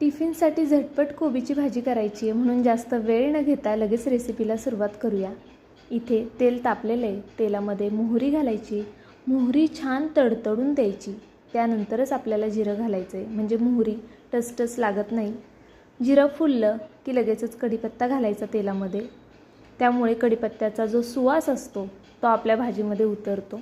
टिफिनसाठी झटपट कोबीची भाजी करायची आहे म्हणून जास्त वेळ न घेता लगेच रेसिपीला सुरुवात करूया. इथे तेल तापलेलं आहे तेलामध्ये मोहरी घालायची. मोहरी छान तडतडून द्यायची. त्यानंतरच आपल्याला जिरं घालायचं आहे म्हणजे मोहरी टसटस लागत नाही. जिरं फुललं की लगेचच कढीपत्ता घालायचा तेलामध्ये. त्यामुळे कढीपत्त्याचा जो सुवास असतो तो आपल्या भाजीमध्ये उतरतो.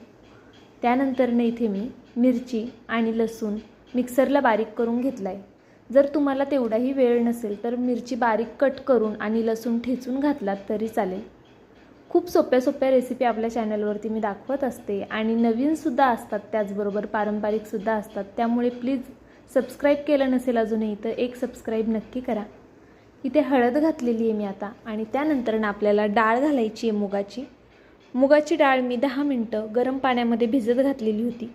त्यानंतरनं इथे मी मिरची आणि लसूण मिक्सरला बारीक करून घेतला आहे जर तुम्हाला तेवढाही वेळ नसेल तर मिरची बारीक कट करून आणि लसूण ठेचून घातलात तरी चालेल. खूप सोप्या सोप्या रेसिपी आपल्या चॅनलवरती मी दाखवत असते आणि नवीनसुद्धा असतात त्याचबरोबर पारंपरिकसुद्धा असतात. त्यामुळे प्लीज सबस्क्राईब केलं नसेल अजूनही तर एक सबस्क्राईब नक्की करा. इथे हळद घातलेली आहे मी आता आणि त्यानंतरनं आपल्याला डाळ घालायची आहे मुगाची. मुगाची डाळ मी दहा मिनटं गरम पाण्यामध्ये भिजत घातलेली होती.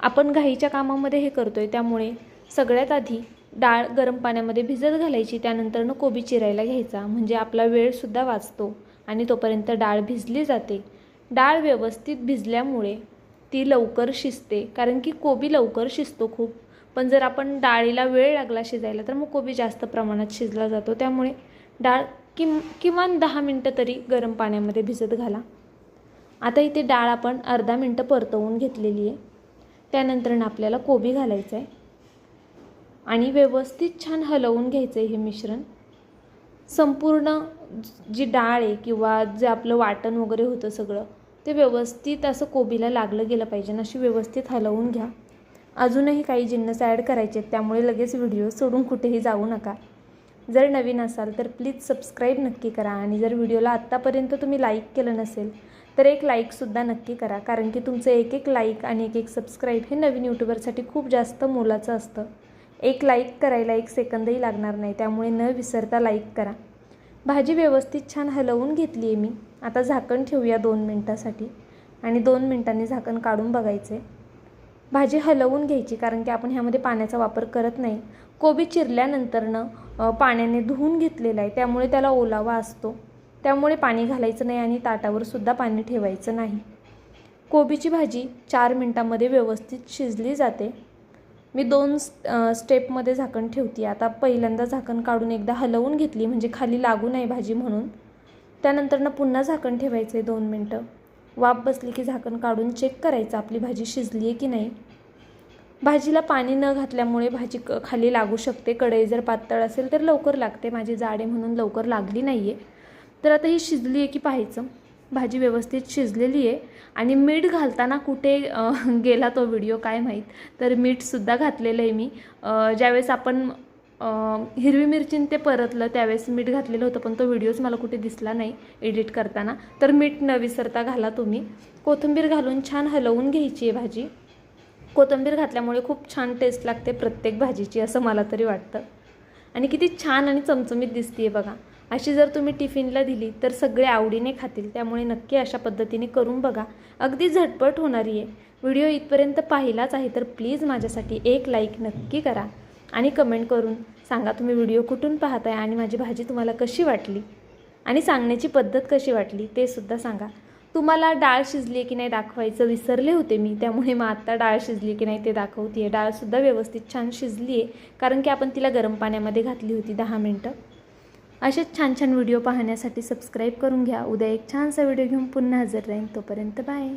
आपण घाईच्या कामामध्ये हे करतो आहे त्यामुळे सगळ्यात आधी डाळ गरम पाण्यामध्ये भिजत घालायची त्यानंतरनं कोबी चिरायला घ्यायचा. म्हणजे आपला वेळसुद्धा वाचतो आणि तोपर्यंत डाळ भिजली जाते. डाळ व्यवस्थित भिजल्यामुळे ती लवकर शिजते कारण की कोबी लवकर शिजतो खूप. पण जर आपण डाळीला वेळ लागला शिजायला तर मग कोबी जास्त प्रमाणात शिजला जातो. त्यामुळे डाळ किम किमान दहा मिनटं तरी गरम पाण्यामध्ये भिजत घाला. आता इथे डाळ आपण अर्धा मिनटं परतवून घेतलेली आहे. त्यानंतर आपल्याला कोबी घालायचं आहे आणि व्यवस्थित छान हलवून घ्यायचं आहे हे मिश्रण. संपूर्ण जी डाळ आहे किंवा जे आपलं वाटण वगैरे होतं सगळं ते व्यवस्थित असं कोबीला लागलं गेलं पाहिजे अशी व्यवस्थित हलवून घ्या. अजूनही काही जिन्नस ॲड करायचे आहेत त्यामुळे लगेच व्हिडिओ सोडून कुठेही जाऊ नका. जर नवीन असाल तर प्लीज सबस्क्राईब नक्की करा आणि जर व्हिडिओला आत्तापर्यंत तुम्ही लाईक केलं नसेल तर एक लाईकसुद्धा नक्की करा. कारण की तुमचं एक एक लाईक आणि एक एक सबस्क्राईब हे नवीन यूट्यूबरसाठी खूप जास्त मोलाचं असतं. एक लाईक करायला एक सेकंदही लागणार नाही त्यामुळे न विसरता लाईक करा. भाजी व्यवस्थित छान हलवून घेतली आहे मी. आता झाकण ठेवूया दोन मिनटासाठी. आणि दोन मिनटांनी झाकण काढून बघायचे भाजी हलवून घ्यायची कारण की आपण ह्यामध्ये पाण्याचा वापर करत नाही. कोबी चिरल्यानंतरनं पाण्याने धुवून घेतलेला आहे. त्यामुळे त्याला ओलावा असतो. त्यामुळे पाणी घालायचं नाही आणि ताटावर सुद्धा पाणी ठेवायचं नाही. कोबीची भाजी चार मिनटामध्ये व्यवस्थित शिजली जाते. मी दोन स्टेपमध्ये झाकण ठेवते आता पहिल्यांदा झाकण काढून एकदा हलवून घेतली म्हणजे खाली लागू नाही भाजी म्हणून. त्यानंतरनं पुन्हा झाकण ठेवायचं आहे दोन मिनटं. वाफ बसली की झाकण काढून चेक करायचं आपली भाजी शिजली आहे की नाही. भाजीला पाणी न घातल्यामुळे भाजी क खाली लागू शकते. कढई जर पातळ असेल तर लवकर लागते. माझी जाडे म्हणून लवकर लागली नाही आहे तर आता ही शिजली आहे की पाहायचं? भाजी व्यवस्थित शिजलेली आहे. आणि मीठ घालताना कुठे गेला तो व्हिडिओ काय माहीत? तर मीठसुद्धा घातलेलं आहे मी. ज्यावेळेस आपण हिरवी मिरचीन ते परतलं त्यावेळेस मीठ घातलेलं होतं पण तो व्हिडिओच मला कुठे दिसला नाही एडिट करताना. तर मीठ न विसरता घाला तुम्ही. कोथिंबीर घालून छान हलवून घ्यायची आहे भाजी. कोथिंबीर घातल्यामुळे खूप छान टेस्ट लागते प्रत्येक भाजीची असं मला तरी वाटतं. आणि किती छान आणि चमचमीत दिसते बघा. अशी जर तुम्ही टिफिनला दिली तर सगळे आवडीने खातील. त्यामुळे नक्की अशा पद्धतीने करून बघा. अगदी झटपट होणारी आहे. व्हिडिओ इथपर्यंत पाहिलाच आहे तर प्लीज माझ्यासाठी एक लाईक नक्की करा आणि कमेंट करून सांगा तुम्ही व्हिडिओ कुठून पाहताय आणि माझी भाजी तुम्हाला कशी वाटली आणि सांगण्याची पद्धत कशी वाटली ते सुद्धा सांगा. तुम्हाला डाळ शिजली आहे की नाही दाखवायचं विसरले होते मी त्यामुळे मग आत्ता डाळ शिजली की नाही ते दाखवते आहे डाळसुद्धा व्यवस्थित छान शिजली आहे कारण की आपण तिला गरम पाण्यामध्ये घातली होती दहा मिनटं. असेच छान छान व्हिडिओ पाहण्यासाठी सबस्क्राईब करून घ्या. उद्या एक छानसा व्हिडिओ घेऊन पुन्हा हजर राहीन. तोपर्यंत बाय